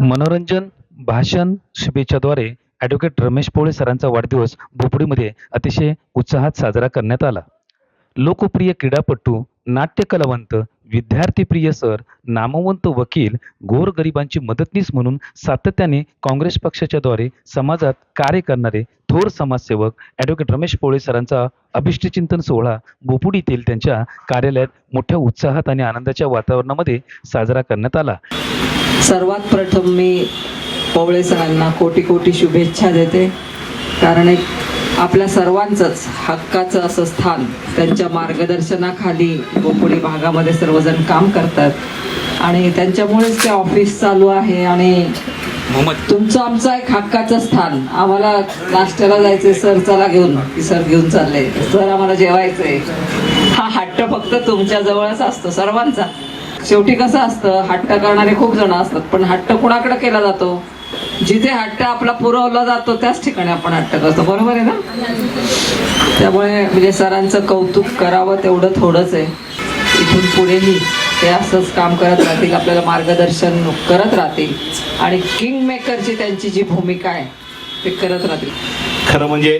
मनोरंजन भाषण शुभेच्छाद्वारे ॲडव्होकेट रमेश पोळे सरांचा वाढदिवस भोपडीमध्ये अतिशय उत्साहात साजरा करण्यात आला. लोकप्रिय क्रीडापटू नाट्यकलावंत विद्यार्थीप्रिय सर नामवंत वकील गोरगरिबांची मदतनीस म्हणून सातत्याने काँग्रेस पक्षाच्याद्वारे समाजात कार्य करणारे थोर समाजसेवक ॲडव्होकेट रमेश पोळे सरांचा अभिष्टचिंतन सोहळा बोपुडी येथील त्यांच्या कार्यालयात मोठ्या उत्साहात आणि आनंदाच्या वातावरणामध्ये साजरा करण्यात आला. सर्वात प्रथम मी पोवळे सरांना कोटी कोटी शुभेच्छा देते. कारण एक आपल्या सर्वांचंच हक्काचं असं स्थान त्यांच्या मार्गदर्शनाखाली गोपुडी भागामध्ये सर्वजण काम करतात. आणि त्यांच्यामुळेच ते ऑफिस चालू आहे आणि तुमचं आमचं एक हक्काचं स्थान. आम्हाला नाश्त्याला जायचंय सर चला घेऊन. की सर घेऊन चालले. सर आम्हाला जेवायचंय. हा हट्ट फक्त तुमच्या जवळच असतो सर्वांचा. शेवटी कसं असतं हट्ट करणारे खूप जण असतात पण हट्ट कुणाकडे केला जातो? जिथे हट्ट आपला पुरवला जातो त्याच ठिकाणी आपण हट्ट करतो. बरोबर आहे ना? त्यामुळे म्हणजे सरांचं कौतुक करावं तेवढं थोडंच आहे. इथून पुढेही. ते असंच काम करत राहतील आपल्याला मार्गदर्शन करत राहतील. आणि किंग मेकरची त्यांची जी भूमिका आहे ते करत राहतील. खरं म्हणजे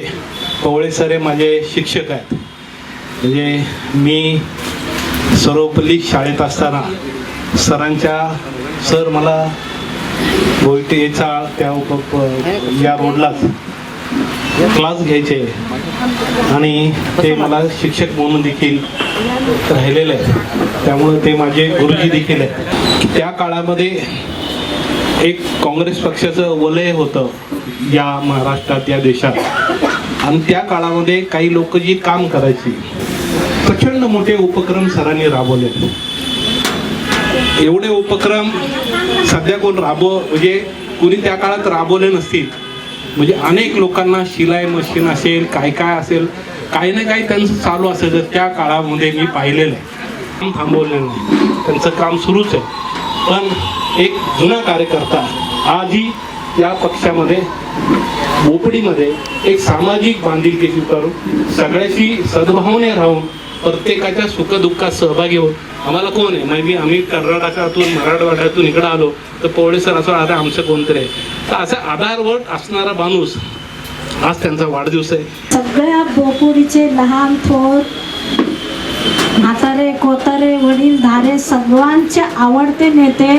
पवळे सर हे माझे शिक्षक आहेत. म्हणजे मी सर्वपल्ली शाळेत असताना सरांच्या सर मला गोयटे चाळ त्या उप या रोडलाच. क्लास घ्यायचे. आणि ते मला शिक्षक म्हणून देखील राहिलेले आहेत. त्यामुळे ते माझे गुरुजी देखील आहेत. त्या काळामध्ये एक काँग्रेस पक्षाचं वलय होतं या महाराष्ट्रात या देशात. आणि त्या काळामध्ये काही लोक जी काम करायची प्रचंड मोठे उपक्रम सरांनी राबवले. एवढे उपक्रम सध्या कोण राबव म्हणजे कुणी त्या काळात राबवले नसतील. म्हणजे अनेक लोकांना शिलाई मशीन असेल काय काय असेल काही ना काही त्यांचं चालू असेल. तर त्या काळामध्ये मी पाहिलेलं आहे. काम थांबवलेलं नाही. त्यांचं काम सुरूच आहे. पण एक जुना कार्यकर्ता आजही या पक्षामध्ये बोपडीमध्ये एक सामाजिक बांधिलकी करून सगळ्याशी सद्भावने राहून प्रत्येकाच्या सुखदुःखात सहभागी होत आम्हाला कोण आहे? म्हणजे आम्ही कर्नाटकातून मराठवाड्यातून इकडं आलो तर पवळे सर असं आता आमचं कोणतरी आहे? तर असा आधारवट असणारा माणूस आज त्यांचा वाढदिवस आहे. सगळ्या बोपुरीचे लहान थोर म्हातारे कोतारे वडील धारे सर्वांचे आवडते नेते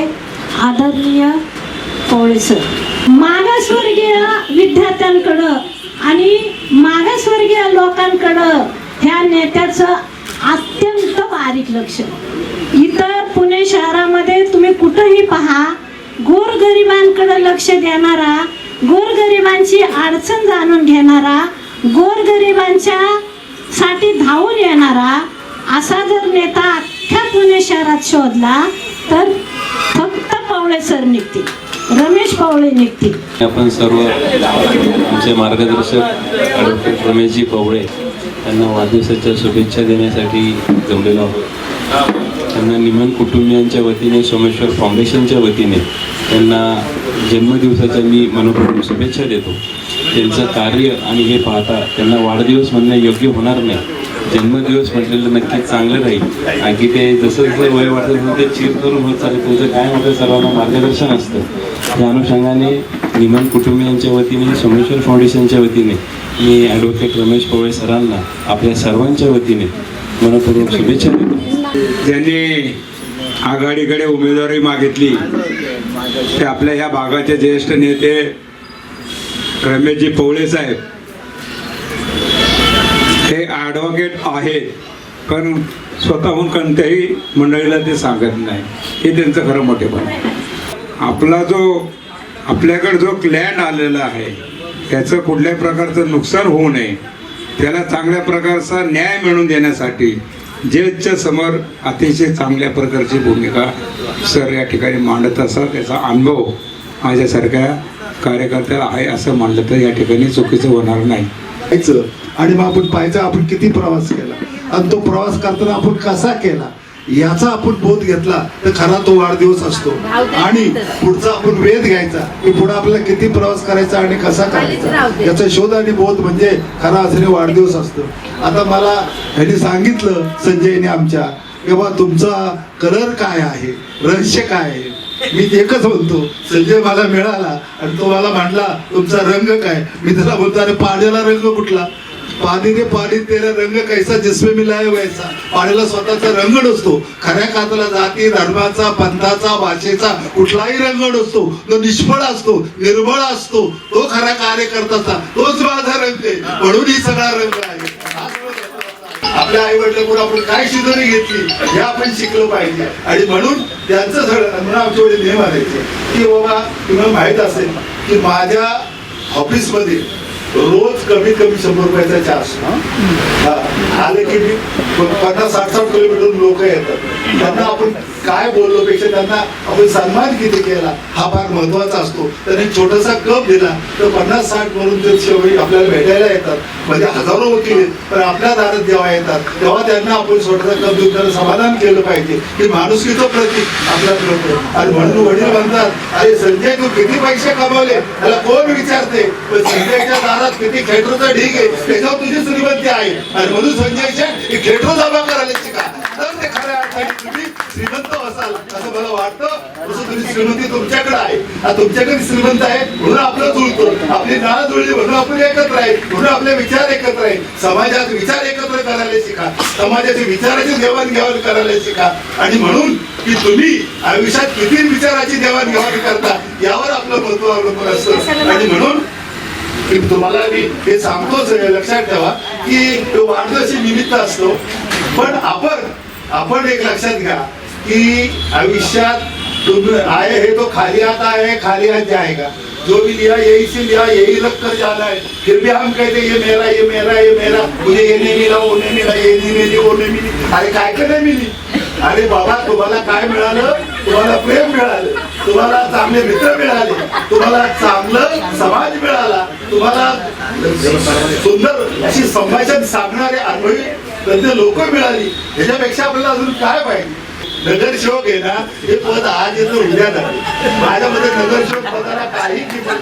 आदरणीय पवळेसर मागासवर्गीय विद्यार्थ्यांकडं आणि मागासवर्गीय लोकांकडं ह्या नेत्याचं अत्यंत बारीक लक्ष. इतर पुणे शहरामध्ये तुम्ही कुठंही पहा गोरगरिबांकडे लक्ष देणारा गोरगरिबांची अडचण जाणून घेणारा गोरगरिबांच्या साठी धावून येणारा असा जर नेता अख्ख्या पुणे शहरात शोधला तर फक्त पावळे सर निघतील. रमेश पवळे निघतील. आपण सर्व आमचे मार्गदर्शक रमेशजी पवळे त्यांना वाढदिवसाच्या शुभेच्छा देण्यासाठी जमलेलो आहोत. त्यांना निमन कुटुंबियांच्या वतीने सोमेश्वर फाउंडेशनच्या वतीने त्यांना जन्मदिवसाच्या मी मनोपूर्वक शुभेच्छा देतो. त्यांचं कार्य आणि हे पाहता त्यांना वाढदिवस म्हणणं योग्य होणार नाही. जन्मदिवस म्हटलेलं नक्कीच चांगलं राहील. आणखी ते जसं जसं वय वाटत ते चीर करून होत चालेल तुझं काय म्हणतं सर्वांना मार्गदर्शन असतं. त्या अनुषंगाने निमन कुटुंबियांच्या वतीने सोमेश्वर फाउंडेशनच्या वतीने मी ॲडव्होकेट रमेश पोळे सरांना आपल्या सर्वांच्या वतीने मनपूर्वक शुभेच्छा देतो. ज्यांनी आघाडीकडे उमेदवारी मागितली ते आपल्या ह्या भागाचे ज्येष्ठ नेते रमेशजी पोळे साहेब. हे ॲडव्होकेट आहेत पण स्वतःहून कोणत्याही मंडळीला ते सांगत नाही. हे त्यांचं खरं मोठेपण आहे. आपला जो आपल्याकडे जो क्लॅन आलेला आहे त्याचं कुठल्याही प्रकारचं नुकसान होऊ नये त्याला चांगल्या प्रकारचा न्याय मिळवून देण्यासाठी जेजच्या समोर अतिशय चांगल्या प्रकारची भूमिका सर या ठिकाणी मांडत असा त्याचा अनुभव माझ्यासारख्या कार्यकर्त्याला आहे असं मानलं तर या ठिकाणी चुकीचं होणार नाही. आणि मग आपण पाहायचं आपण किती प्रवास केला? आणि तो प्रवास करताना आपण कसा केला? याचा आपण बोध घेतला तर खरा तो वाढदिवस असतो. आणि पुढचा आपण वेध घ्यायचा की पुढे आपल्याला किती प्रवास करायचा आणि कसा करायचा. याचा शोध आणि बोध म्हणजे खरा असणे वाढदिवस असतो. आता मला ह्यांनी सांगितलं संजयने आमच्या की बा तुमचा कलर काय आहे? रहस्य काय आहे? मी एकच म्हणतो संजय मला मिळाला आणि तो मला म्हणला तुमचा रंग काय? मी त्याला म्हणतो अरे पाण्याला रंग कुठला? पाणी रे पाणी तेरा रंग कैसा जिसमे मिलाय वैसा. पाण्याला स्वतःचा रंग नसतो. खऱ्या कातला जाती धर्माचा पंथाचा भाषेचा कुठलाही रंग नसतो. तो निष्फळ असतो निर्मळ असतो. तो खरा कार्यकर्ताचा तोच माझा रंग आहे. म्हणून ही सगळा रंग आहे. आपल्या आई वडिलांकडून आपण काय शिदोरी घेतली हे आपण शिकलो पाहिजे. आणि म्हणून त्यांचं सगळं म्हणून आमचे वडील नेहमी म्हणायचे की बाबा तुम्हाला माहीत असेल की माझ्या ऑफिसमध्ये रोज कमीत कमी शंभर रुपयाचा चार्ज आले की पन्नास साठ साठ किलोमीटर लोक येतात. त्यांना आपण काय बोललो पेक्षा त्यांना आपण सन्मान किती केला हा फार महत्त्वाचा असतो. त्यांनी छोटासा कप दिला तर पन्नास साठ म्हणून ते शेवटी आपल्याला भेटायला येतात. म्हणजे हजारो वकील पण आपल्या दारात जेव्हा येतात तेव्हा त्यांना आपण छोटासा कप देऊन त्यांना समाधान केलं पाहिजे. की माणुसकीचं प्रतीक आपल्या करतो आणि म्हणून वडील म्हणतात अरे संजय तू किती पैसे कमावले? त्याला कोण विचारते? पण संजयच्या दारात किती खेटरचा ढीक आहे त्याच्यावर तुझी श्रीमंती आहे. आणि म्हणून संजयच्या हे खेटर जमा करायला शिका तर ते खऱ्या अर्थाने तुम्ही श्रीमंत असाल असं मला वाटतं तसं तुम्ही श्रीमंती तुमच्याकडे आहे. तुमच्याकडे श्रीमंत आहे म्हणून आपलं जुळतो. आपली नाळ जुळली म्हणून आपण एकत्र आहे म्हणून आपले विचार एकत्र आहे. समाजात विचार एकत्र करायला शिका. समाजाचे विचाराची देवाणघेवाण करायला शिका. आणि म्हणून की तुम्ही आयुष्यात किती विचाराची देवाणघेवाण करता यावर आपलं महत्त्व अवलंबून असतं. आणि म्हणून तुम्हाला मी हे सांगतोच लक्षात ठेवा की तो वाढदिवशी निमित्त असतो. पण आपण आपण एक लक्षात घ्या. की आयुष्यात तुम्ही आहे हे तो खाली आता है खाली हाथ जाएगा जो भी लिया यही से लिया यही रख कर जाना है फिर भी हम कहते ये मेरा ये मेरा ये मेरा. मुझे ये नहीं मिला वो नहीं मिला ये नहीं मिली वो नहीं मिली. अरे काय काय नाही मिली? अरे बाबा तुम्हाला काय मिळालं? तुम्हाला प्रेम मिळालं. तुम्हाला चांगले मित्र मिळाले. तुम्हाला चांगलं समाज मिळाला. तुम्हाला सुंदर अशी संभाषण सांगणारे अनुभवी तज्ञ लोक मिळाली. ह्याच्यापेक्षा आपल्याला अजून काय पाहिजे? नगरसेवक आहे ना हे पद आज येतो उद्या जाते माझ्यामध्ये नगरसेवक पदाला काही किंमत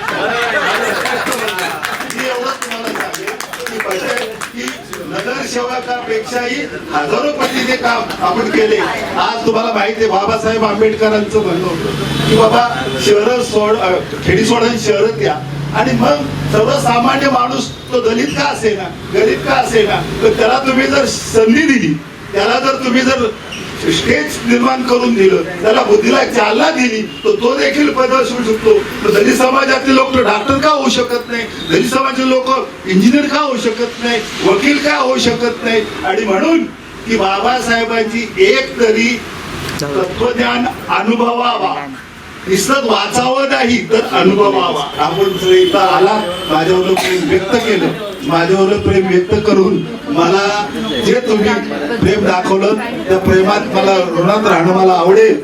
मी तुम्हाला की नगरसेवकापेक्षाही हजारो पटीने काम आपण केले. आज तुम्हाला माहिती आहे बाबासाहेब आंबेडकरांचं म्हणणं होतं की बाबा शहरं सोड खेडी सोडून शहर द्या. आणि मग सर्वसामान्य माणूस तो दलित का असेना? गरीब का असेना? तर त्याला तुम्ही जर संधी दिली त्याला जर तुम्ही जर स्टेज निर्माण करून दिलं. त्याला बुद्धीला चालना दिली. तर तो देखील पदावर शिवू शकतो तर दलित समाजातले लोक डॉक्टर का होऊ शकत नाही? दलित समाजाचे लोक इंजिनियर का होऊ शकत नाही? वकील का होऊ शकत नाही? आणि म्हणून की बाबासाहेबांची एक तरी तत्वज्ञान अनुभवावा. नुसतं वाचावं नाही तर अनुभवावा. आपण इथं आला. माझ्यावर व्यक्त केलं. माझ्यावर प्रेम व्यक्त करून मला जे तुम्ही प्रेम दाखवलं त्या प्रेमात मला ऋणात राहणं मला आवडेल.